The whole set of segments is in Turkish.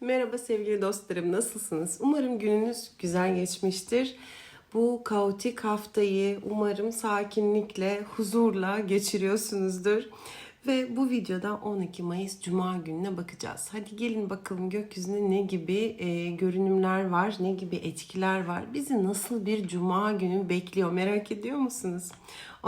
Merhaba sevgili dostlarım, nasılsınız? Umarım gününüz güzel geçmiştir. Bu kaotik haftayı umarım sakinlikle, huzurla geçiriyorsunuzdur. Ve bu videoda 12 Mayıs Cuma gününe bakacağız. Hadi gelin bakalım gökyüzünde ne gibi e, görünümler var, ne gibi etkiler var. Bizi nasıl bir Cuma günü bekliyor merak ediyor musunuz?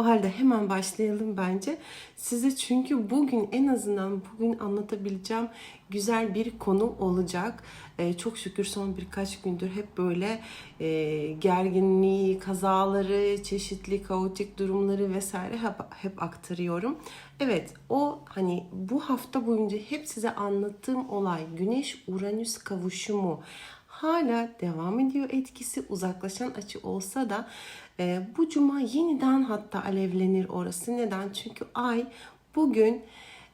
O halde hemen başlayalım bence. Size çünkü bugün en azından bugün anlatabileceğim güzel bir konu olacak. Ee, çok şükür son birkaç gündür hep böyle e, gerginliği, kazaları, çeşitli kaotik durumları vesaire hep, hep aktarıyorum. Evet o hani bu hafta boyunca hep size anlattığım olay Güneş-Uranüs kavuşumu hala devam ediyor etkisi uzaklaşan açı olsa da e, bu cuma yeniden hatta alevlenir orası. Neden? Çünkü ay bugün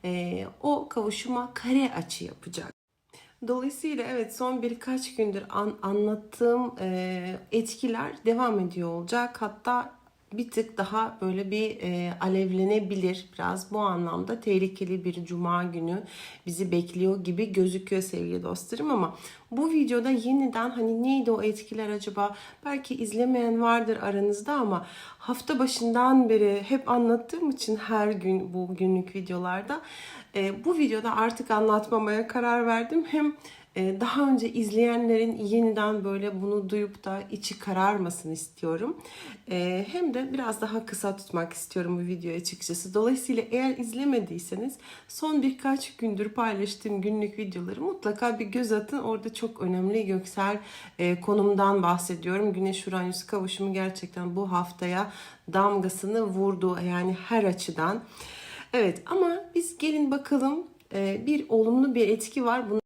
e, o kavuşuma kare açı yapacak. Dolayısıyla evet son birkaç gündür an, anlattığım e, etkiler devam ediyor olacak. Hatta bir tık daha böyle bir e, alevlenebilir. Biraz bu anlamda tehlikeli bir cuma günü bizi bekliyor gibi gözüküyor sevgili dostlarım ama bu videoda yeniden hani neydi o etkiler acaba? Belki izlemeyen vardır aranızda ama hafta başından beri hep anlattığım için her gün bu günlük videolarda e, bu videoda artık anlatmamaya karar verdim. Hem daha önce izleyenlerin yeniden böyle bunu duyup da içi kararmasın istiyorum. Ee, hem de biraz daha kısa tutmak istiyorum bu videoyu açıkçası. Dolayısıyla eğer izlemediyseniz son birkaç gündür paylaştığım günlük videoları mutlaka bir göz atın. Orada çok önemli göksel e, konumdan bahsediyorum. Güneş Uranüs kavuşumu gerçekten bu haftaya damgasını vurdu. Yani her açıdan. Evet ama biz gelin bakalım e, bir olumlu bir etki var. Bunu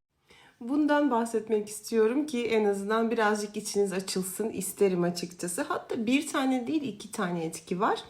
Bundan bahsetmek istiyorum ki en azından birazcık içiniz açılsın isterim açıkçası. Hatta bir tane değil iki tane etki var.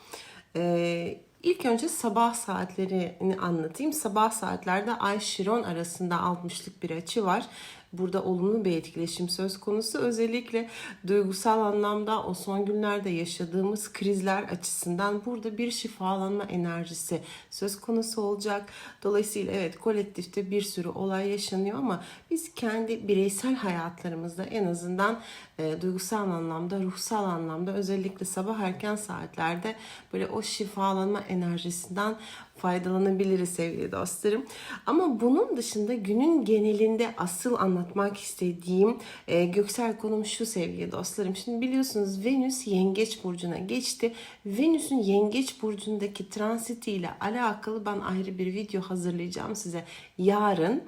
Ee, ilk önce sabah saatlerini anlatayım. Sabah saatlerde Ay Şiron arasında 60'lık bir açı var. Burada olumlu bir etkileşim söz konusu. Özellikle duygusal anlamda o son günlerde yaşadığımız krizler açısından burada bir şifalanma enerjisi söz konusu olacak. Dolayısıyla evet kolektifte bir sürü olay yaşanıyor ama biz kendi bireysel hayatlarımızda en azından e, duygusal anlamda, ruhsal anlamda özellikle sabah erken saatlerde böyle o şifalanma enerjisinden faydalanabiliriz sevgili dostlarım. Ama bunun dışında günün genelinde asıl anlatmak istediğim e, göksel konum şu sevgili dostlarım. Şimdi biliyorsunuz Venüs Yengeç burcuna geçti. Venüs'ün Yengeç burcundaki transiti ile alakalı ben ayrı bir video hazırlayacağım size yarın.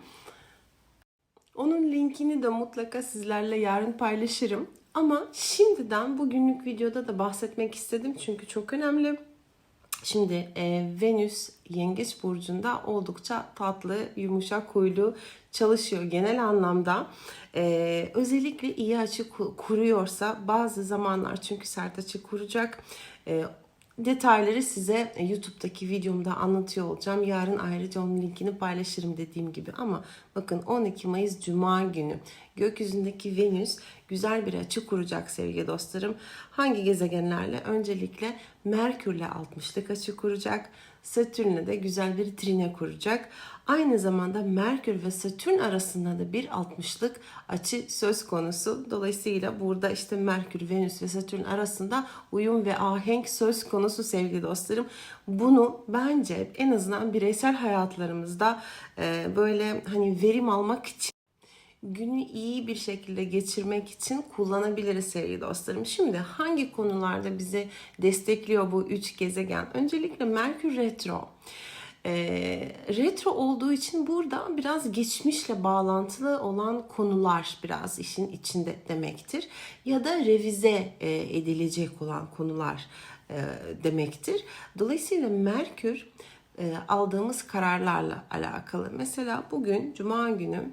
Onun linkini de mutlaka sizlerle yarın paylaşırım. Ama şimdiden bugünlük videoda da bahsetmek istedim çünkü çok önemli. Şimdi e, Venüs Yengeç burcunda oldukça tatlı, yumuşak huylu çalışıyor genel anlamda. E, özellikle iyi açı kuruyorsa bazı zamanlar çünkü sert açı kuracak. E, Detayları size e, YouTube'daki videomda anlatıyor olacağım. Yarın ayrıca onun linkini paylaşırım dediğim gibi. Ama bakın 12 Mayıs Cuma günü gökyüzündeki Venüs güzel bir açı kuracak sevgili dostlarım. Hangi gezegenlerle? Öncelikle Merkür'le 60'lık açı kuracak. Satürn'le de güzel bir trine kuracak. Aynı zamanda Merkür ve Satürn arasında da bir 60'lık açı söz konusu. Dolayısıyla burada işte Merkür, Venüs ve Satürn arasında uyum ve ahenk söz konusu sevgili dostlarım. Bunu bence en azından bireysel hayatlarımızda böyle hani verim almak için günü iyi bir şekilde geçirmek için kullanabiliriz sevgili dostlarım. Şimdi hangi konularda bizi destekliyor bu üç gezegen? Öncelikle Merkür Retro. E, retro olduğu için burada biraz geçmişle bağlantılı olan konular biraz işin içinde demektir. Ya da revize e, edilecek olan konular e, demektir. Dolayısıyla Merkür e, aldığımız kararlarla alakalı. Mesela bugün Cuma günü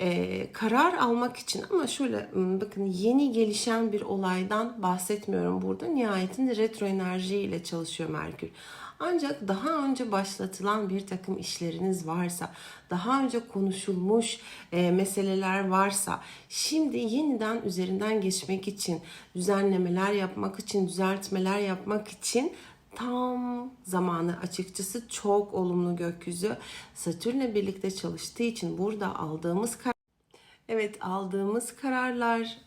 e, karar almak için ama şöyle bakın yeni gelişen bir olaydan bahsetmiyorum burada. Nihayetinde retro enerji ile çalışıyor Merkür. Ancak daha önce başlatılan bir takım işleriniz varsa, daha önce konuşulmuş e, meseleler varsa, şimdi yeniden üzerinden geçmek için, düzenlemeler yapmak için, düzeltmeler yapmak için tam zamanı açıkçası çok olumlu gökyüzü. Satürn'le birlikte çalıştığı için burada aldığımız karar Evet aldığımız kararlar,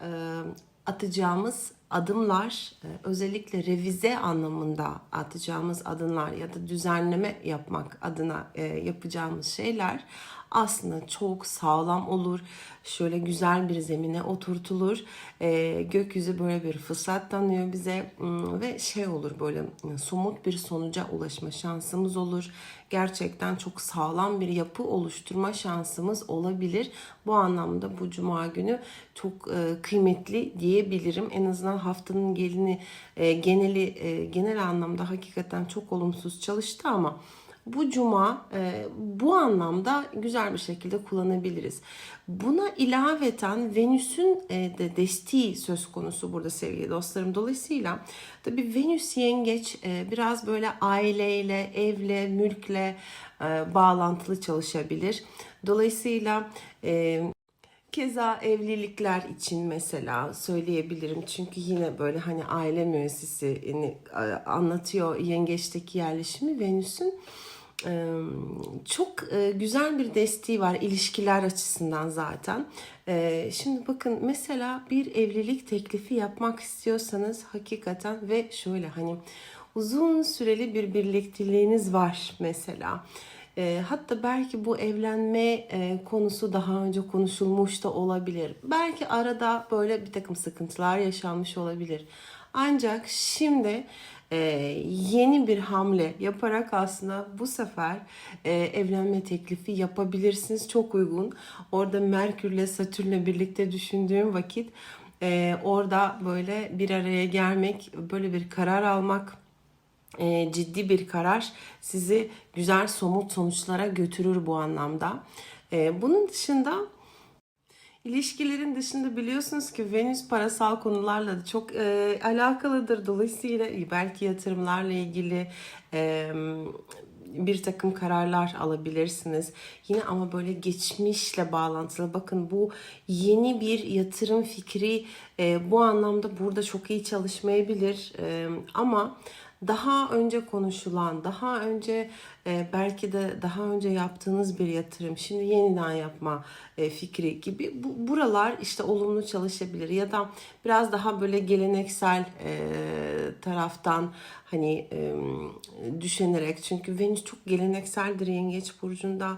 atacağımız adımlar, özellikle revize anlamında atacağımız adımlar ya da düzenleme yapmak adına yapacağımız şeyler aslında çok sağlam olur. Şöyle güzel bir zemine oturtulur. E, gökyüzü böyle bir fırsat tanıyor bize Hmm, ve şey olur böyle hmm, somut bir sonuca ulaşma şansımız olur. Gerçekten çok sağlam bir yapı oluşturma şansımız olabilir. Bu anlamda bu cuma günü çok e, kıymetli diyebilirim. En azından haftanın gelini e, geneli e, genel anlamda hakikaten çok olumsuz çalıştı ama bu cuma e, bu anlamda güzel bir şekilde kullanabiliriz. Buna ilaveten Venüs'ün e, de desteği söz konusu burada sevgili dostlarım. Dolayısıyla tabii Venüs yengeç e, biraz böyle aileyle, evle, mülkle e, bağlantılı çalışabilir. Dolayısıyla e, Keza evlilikler için mesela söyleyebilirim. Çünkü yine böyle hani aile müessesini e, anlatıyor yengeçteki yerleşimi Venüs'ün. Çok güzel bir desteği var ilişkiler açısından zaten. Şimdi bakın mesela bir evlilik teklifi yapmak istiyorsanız hakikaten ve şöyle hani uzun süreli bir birlikteliğiniz var mesela. E, hatta belki bu evlenme e, konusu daha önce konuşulmuş da olabilir. Belki arada böyle bir takım sıkıntılar yaşanmış olabilir. Ancak şimdi e, yeni bir hamle yaparak aslında bu sefer e, evlenme teklifi yapabilirsiniz. Çok uygun. Orada Merkürle Satürn'le birlikte düşündüğüm vakit e, orada böyle bir araya gelmek, böyle bir karar almak e, ciddi bir karar sizi güzel somut sonuçlara götürür bu anlamda. E, bunun dışında İlişkilerin dışında biliyorsunuz ki Venüs parasal konularla da çok e, alakalıdır. Dolayısıyla belki yatırımlarla ilgili e, bir takım kararlar alabilirsiniz. Yine ama böyle geçmişle bağlantılı. Bakın bu yeni bir yatırım fikri e, bu anlamda burada çok iyi çalışmayabilir. E, ama daha önce konuşulan, daha önce e, belki de daha önce yaptığınız bir yatırım, şimdi yeniden yapma e, fikri gibi bu, buralar işte olumlu çalışabilir ya da biraz daha böyle geleneksel e, taraftan hani e, düşünerek çünkü Venüs çok gelenekseldir Yengeç burcunda.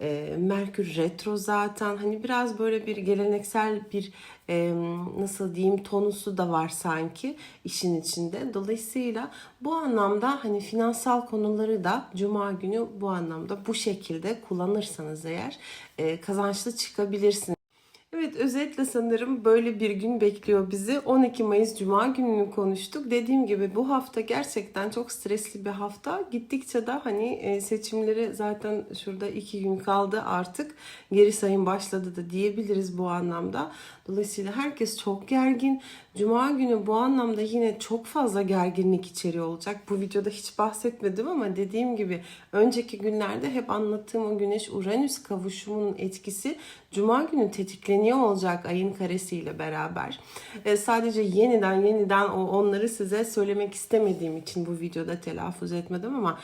E, Merkür retro zaten hani biraz böyle bir geleneksel bir e, nasıl diyeyim tonusu da var sanki işin içinde. Dolayısıyla bu anlamda hani finansal konuları da Cuma günü bu anlamda bu şekilde kullanırsanız eğer e, kazançlı çıkabilirsiniz. Evet özetle sanırım böyle bir gün bekliyor bizi. 12 Mayıs Cuma gününü konuştuk. Dediğim gibi bu hafta gerçekten çok stresli bir hafta. Gittikçe de hani e, seçimleri zaten şurada iki gün kaldı artık. Geri sayım başladı da diyebiliriz bu anlamda. Dolayısıyla herkes çok gergin. Cuma günü bu anlamda yine çok fazla gerginlik içeriyor olacak. Bu videoda hiç bahsetmedim ama dediğim gibi önceki günlerde hep anlattığım o Güneş-Uranüs kavuşumunun etkisi Cuma günü tetikleniyor olacak ayın karesiyle beraber. E, sadece yeniden yeniden o onları size söylemek istemediğim için bu videoda telaffuz etmedim ama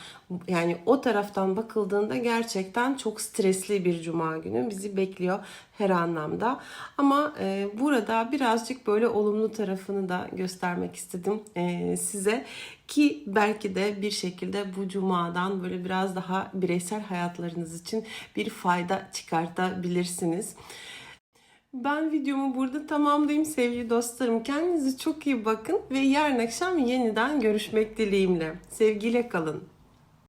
yani o taraftan bakıldığında gerçekten çok stresli bir cuma günü bizi bekliyor her anlamda. Ama e, burada birazcık böyle olumlu tarafını da göstermek istedim e, size ki belki de bir şekilde bu cumadan böyle biraz daha bireysel hayatlarınız için bir fayda çıkartabilirsiniz. Ben videomu burada tamamlayayım sevgili dostlarım. Kendinize çok iyi bakın ve yarın akşam yeniden görüşmek dileğimle. Sevgiyle kalın.